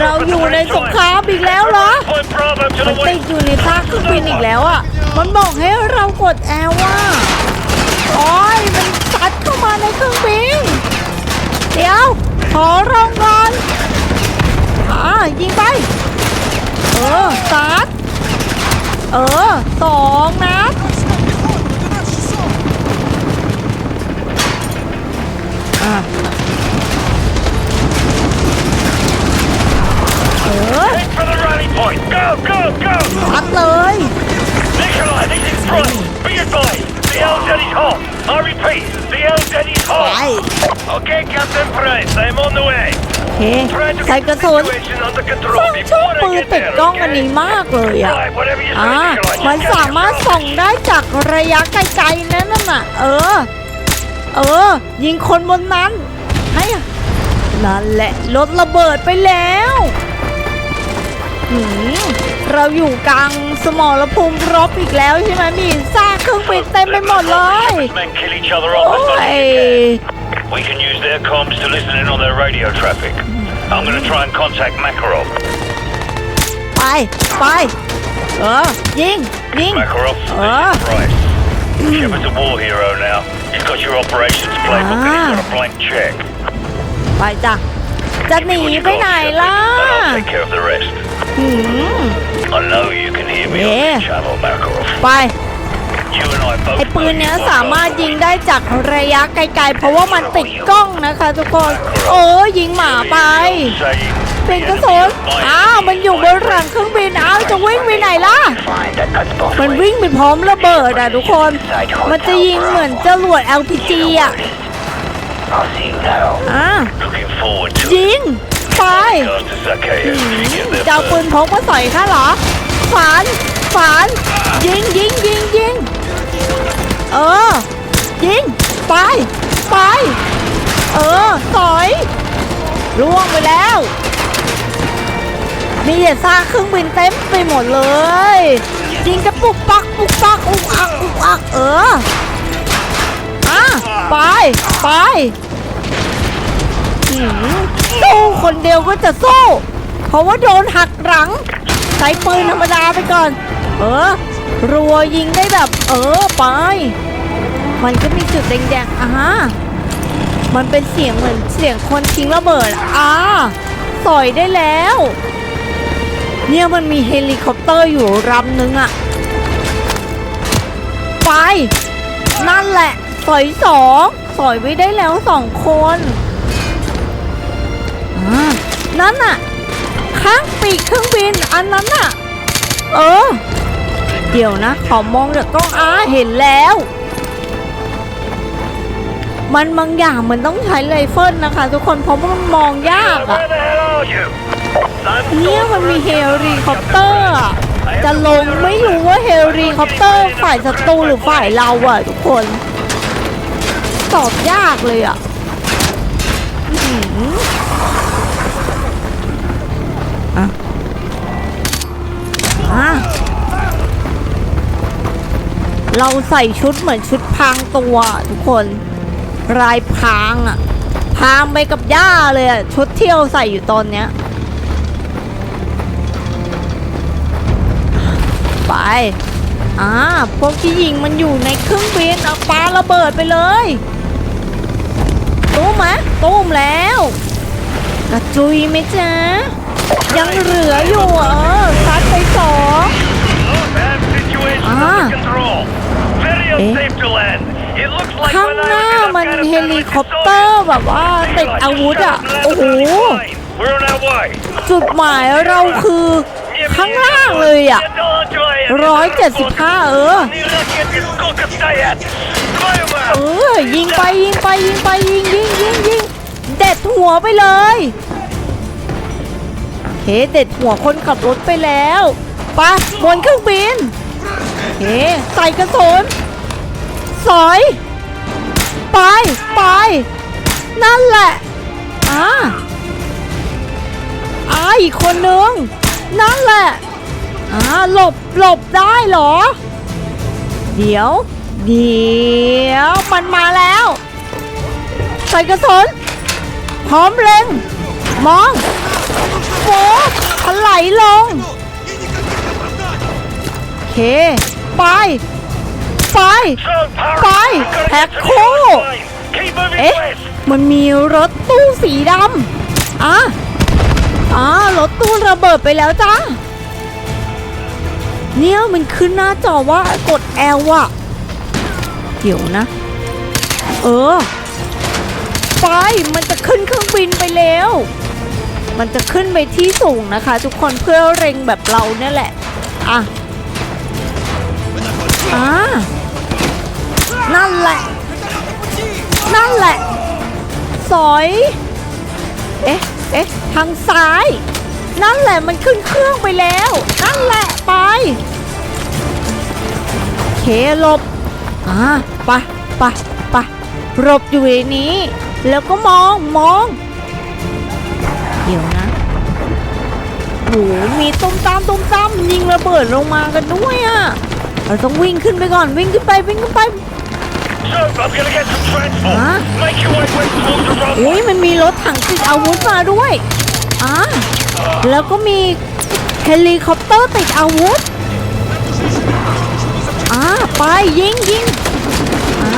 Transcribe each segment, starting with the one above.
เราอยู่ในสงครามอีกแล้วเหรอ มันติดอยู่ในซากเครื่องบินอีกแล้วอะ มันบอกให้เรากดแอลว่าโอ้ยมันซัดเข้า Captain Price, I'm on the way. โอเค Try to ใส่ get กระ the สุน situation under ซึ่ control งชอบ before ปื I น get ติด there, กล้องอัน okay? นี้มากเลยอะ Right, whatever you say, อ่า Nikolai. มัน Just สามารถส่องได้จากระยะไกลๆนั่นน่ะ เออ เออ ยิงคนบนนั้นให้อะนั่นแหละรถระเบิดไปแล้วหืมเราอยู่กลางสมรภูมิรบอีกแล้วใช่ไหมมีซากเครื่องบินเต็มไปหมดเลย Men kill each other โอ้ off as much ย as you can. We can use their comms to listen in on their radio traffic. I'm gonna try and contact Makarov. ไป ไป เออ ยิง ยิง Makarov, this Ah. is Price. Shepard's a war hero now. He's got your operations playbook and he's got a blank check. ไปจ้ะ จะหนี What you ไป got, ไหน Shepard, ล่ะ and I'll take care of the rest. หืม I know you can hear me on Yeah. this channel, Makarov. ไป ไอ้ปืนเนี้ยสามารถยิงได้จากระยะไกลๆ เพราะว่ามันติดกล้องนะคะทุกคน โอ้ยิงหมาไป เป็นกระสุนอ้าวมันอยู่บนหลังเครื่องบินอ้าวจะวิ่งไปไหนล่ะ มันวิ่งไปพร้อมระเบิดอะทุกคน มันจะยิงเหมือนจรวด LPG อะอ่า Looking forward to ยิงไป Regards to Zakeo. You get there จะเอาปืนพกมาใส่ข้าเหรอฝานฝานยิงยิงยิงยิง เออ ยิง ไป ไป เออต่อยล่วงไปแล้วมีแต่ซากเครื่องบินเต็มไปหมดเลย ยิงกระปุกปักปุกปักอุกอักอุกอักเอออะไป ไปสู้คนเดียวก็จะสู้ เพราะว่าโดนหักหลัง ใช้ปืนธรรมดาไปก่อน เออ รัวยิงได้แบบเออไป มันก็มีจุดแดงๆอ่ามันเป็นเสียงเหมือนเสียงคนทิ้งระเบิดอ่าสอยได้แล้ว เนี่ยมันมีเฮลิคอปเตอร์อยู่ลำนึงอะไป นั่นแหละ สอยสองสอยไว้ได้แล้วสองคนอ่านั่นน่ะ ข้างปีกเครื่องบินอันนั้นน่ะ เออ เดี๋ยวนะ ขอมองจากกล้องอ้าเห็นแล้ว มันบางอย่างมันต้องใช้ไรเฟิลนะคะ ทุกคนเพราะมันมองยากอะเนี่ยมันมีเฮลิคอปเตอร์จะลงไม่รู้ว่าเฮลิคอปเตอร์ฝ่ายศัตรูหรือฝ่ายเราอะทุกคน ตอบยากเลยอะอ๋อออะอะ เราใส่ชุดเหมือนชุดพรางตัวอะทุกคนรายพรางอะพรางไปกับย่าเลยอะชุดเที่ยวใส่อยู่ตอนเนี้ยไปอ่าพวกที่ยิงมันอยู่ในเครื่องบินเอาปาระเบิดไปเลยตู้มไหมตู้มแล้ว กระจุยไหมจ๊ะ ยังเหลืออยู่เออซัดไปสอง Not bad situation Ah. under control. Very Eh? unsafe to land. It looks like ข้างหน้ามันเฮลิคอปเตอร์แบบว่าติดอาวุธอะ โอ้โห จุดหมายเราคือข้างล่างเลยอะร้อยเจ็ดสิบห้าเออ เออ ยิงไปยิงไปยิงไปยิงยิงยิงยิงเด็ดหัวไปเลยเฮ้เด็ดหัวคนขับรถไปแล้วปะบนเครื่องบินเฮ้ใส่กระสุน สอย ไปไป นั่นแหละ อ่าอ่าอีกคนนึง นั่นแหละ อ่าหลบหลบได้เหรอ เดี๋ยว เดี๋ยว มันมาแล้ว ใส่กระสุนพร้อมเล็ง มองโหถลายลง โอเค ไป ไป So, Parry, Bye. we've got to Heck, get to the cool. line. Keep moving เอ๊ะมันมีรถตู้สีดำอะอ่ารถตู้ระเบิดไปแล้วจ้าเนี่ยมันขึ้นหน้าจอว่ากด L อะเดี๋ยวนะ เออไปมันจะขึ้นเครื่องบินไปแล้ว มันจะขึ้นไปที่สูงนะคะ ทุกคนเพื่อเร็งแบบเราเนี่ยแหละ อะ อ่า นั่นแหละ นั่นแหละ สอย เอ๊ะ เอ๊ะ ทางซ้าย นั่นแหละมันขึ้นเครื่องไปแล้ว นั่นแหละไป เคหลบ อ่าไปไปไปหลบอยู่ในนี้ แล้วก็มองมอง เดี๋ยวนะโหมีตุ้มตามตุ้มตามยิงระเบิดลงมากันด้วยอะเราต้องวิ่งขึ้นไปก่อนวิ่งขึ้นไปวิ่งขึ้นไป So, I'm gonna get some transport. Huh? Make your way west towards the runway. อุ้ยมันมีรถถังติดอาวุธมาด้วยอ่าแล้วก็มีเฮลิคอปเตอร์ติดอาวุธอ่าไปยิงยิงอ่า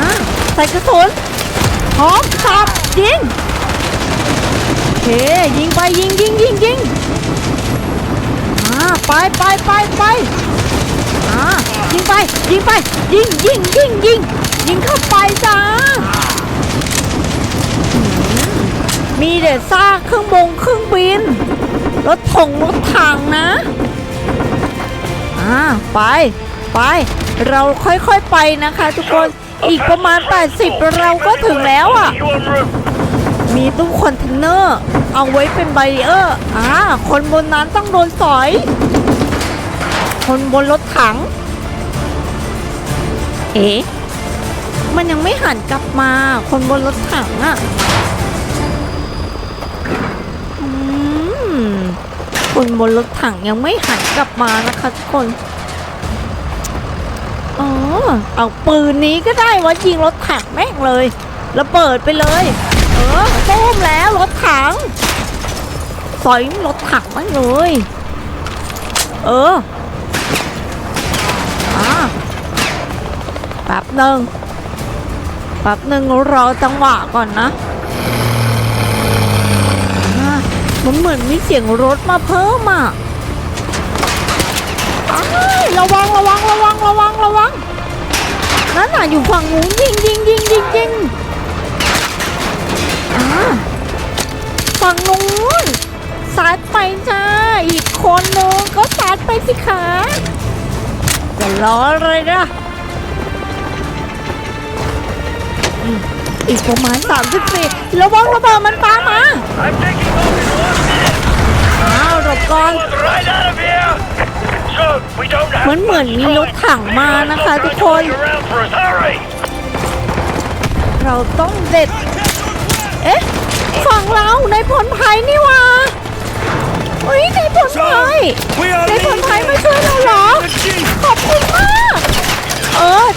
ใส่กระสุนพร้อมขับยิงโอเคยิงไปยิงยิงยิงยิงอ่าไปไปไปไปอ่ายิงไปยิงไปยิงยิงยิงยิง ยิงเข้าไปจ้า มีแต่ซากเครื่องบงเครื่องบิน รถถงรถถังนะอ่าไป ไป เราค่อยๆไปนะคะทุกคน อีกประมาณ 80 เราก็ถึงแล้วอะ มีตู้คอนเทนเนอร์ เอาไว้เป็นไบเออร์อ่าคนบนนั้นต้องโดนสอย คนบนรถถัง เอ๊ะ มันยังไม่หันกลับมา คนบนรถถังอะอืมคนบนรถถังยังไม่หันกลับมานะคะทุกคนอ๋อเอาปืนนี้ก็ได้วะยิงรถถังแม่งเลยระเบิดไปเลย เออต้มแล้วรถถังสอยรถถังแม่งเลย เอออ่าแป๊บหนึ่ง แป๊บหนึ่งรอจังหวะก่อนนะมันเหมือนมีเสียงรถมาเพิ่มอะระวังระวังระวังระวังระวังนั่นน่ะอยู่ฝั่งนู้นยิงยิงยิงยิงยิงฝั่งนู้นสาดไปจ้า อีกคนนึงก็สาดไปสิคะจะรออะไรนะ อีกประมาณ 34 ระวังระเบิดมันตามมา I'm taking off in one minute. อ้าวหลบก่อน Going right out of here. So, we don't have มันเหมือนมีรถถังมานะคะทุกคน around for us. Hurry. เราต้องเด็ด เอ๊ะ ฝั่งเราในผลภัยนี่หว่าเฮ้ยในผลภัย We are ในผลภัยมาช่วยเราเหรอ ขอบคุณมาก เออ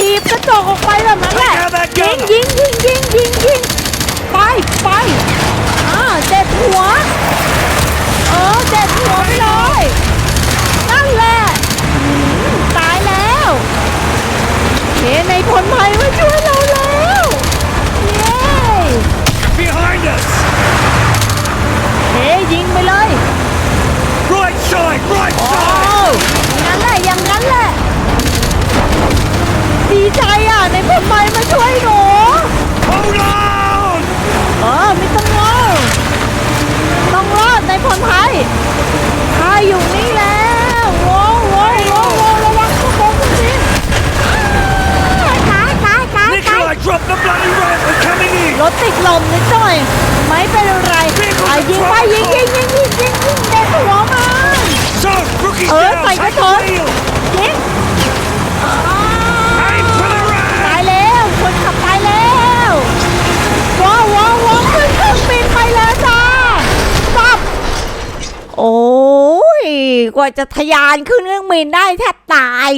ทีบกระจกออกไปแบบนั้นแหละยิงยิงยิงยิงยิงยิงไปไปอ่าเด็ดหัว เออเด็ดหัวไปเลย นั่นแหละอืมตายแล้วเคในผลภัยมาช่วยเราแล้ว เย้ Behind us. เฮ้ยิงไปเลย Right side. Right โอ้งั้นแหละอย่างนั้นแหละ ดีใจอะ ในผ ลไม้มาช่วยหนู Hold on. เออไม่ต้องรอดต้องรอดในผลไม้ข้าอยู่นี่แล้วโว้วโว้วโว้วโว้วระวังขโมยคนนี้ตายตายตายตาย Nikolai, drop the bloody rope. We're coming in. รถติดลมนิดหน่อย ไม่เป็นไรอะยิงไปยิงยิงยิงยิงยิงยิงเด็กหัวมัน So, rookies Ờ, down. phải có Take the thôi. wheel. ยิง Aim for the right. ตายแล้วคนขับตายแล้วว้าวว้าวว้าวขึ้นเครื่องบินไปแล้วจ้าปั๊บโอ้ย กว่าจะทะยานขึ้นเครื่องบินได้แทบตาย